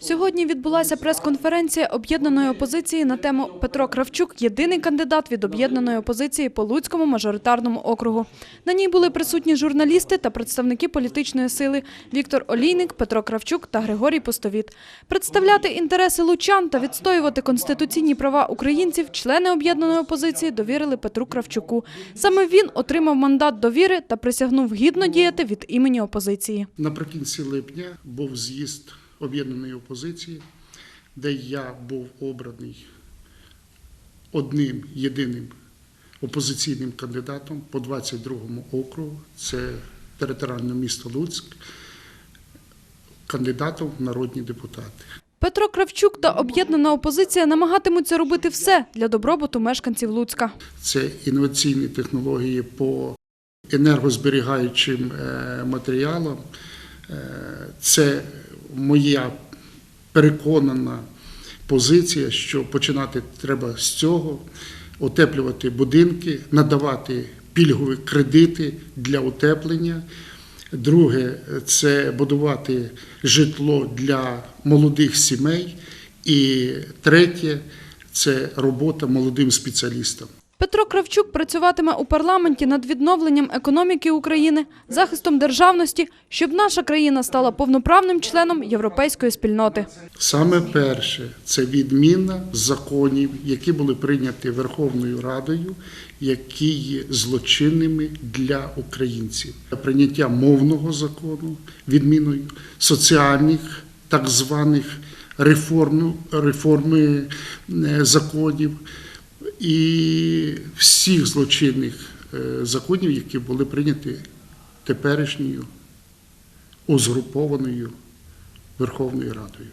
Сьогодні відбулася прес-конференція об'єднаної опозиції на тему Петро Кравчук єдиний кандидат від об'єднаної опозиції по Луцькому мажоритарному округу. На ній були присутні журналісти та представники політичної сили Віктор Олійник, Петро Кравчук та Григорій Пустовіт. Представляти інтереси лучан та відстоювати конституційні права українців члени об'єднаної опозиції довірили Петру Кравчуку. Саме він отримав мандат довіри та присягнув гідно діяти від імені опозиції. Наприкінці липня був з'їзд об'єднаної опозиції, де я був обраний одним єдиним опозиційним кандидатом по 22-му округу. Це територіальне місто Луцьк, кандидатом в народні депутати. Петро Кравчук та об'єднана опозиція намагатимуться робити все для добробуту мешканців Луцька. Це інноваційні технології по енергозберігаючим е, матеріалам. Е, Це моя переконана позиція, що починати треба з цього, утеплювати будинки, надавати пільгові кредити для утеплення. Друге це будувати житло для молодих сімей. І третє це робота молодим спеціалістам. Петро Кравчук працюватиме у парламенті над відновленням економіки України, захистом державності, щоб наша країна стала повноправним членом європейської спільноти. Саме перше це відміна законів, які були прийняті Верховною Радою, які є злочинними для українців. Прийняття мовного закону, відміною соціальних так званих реформ, реформи е, законів і всіх злочинних е, законів, які були прийняті теперішньою узгрупованою Верховною Радою.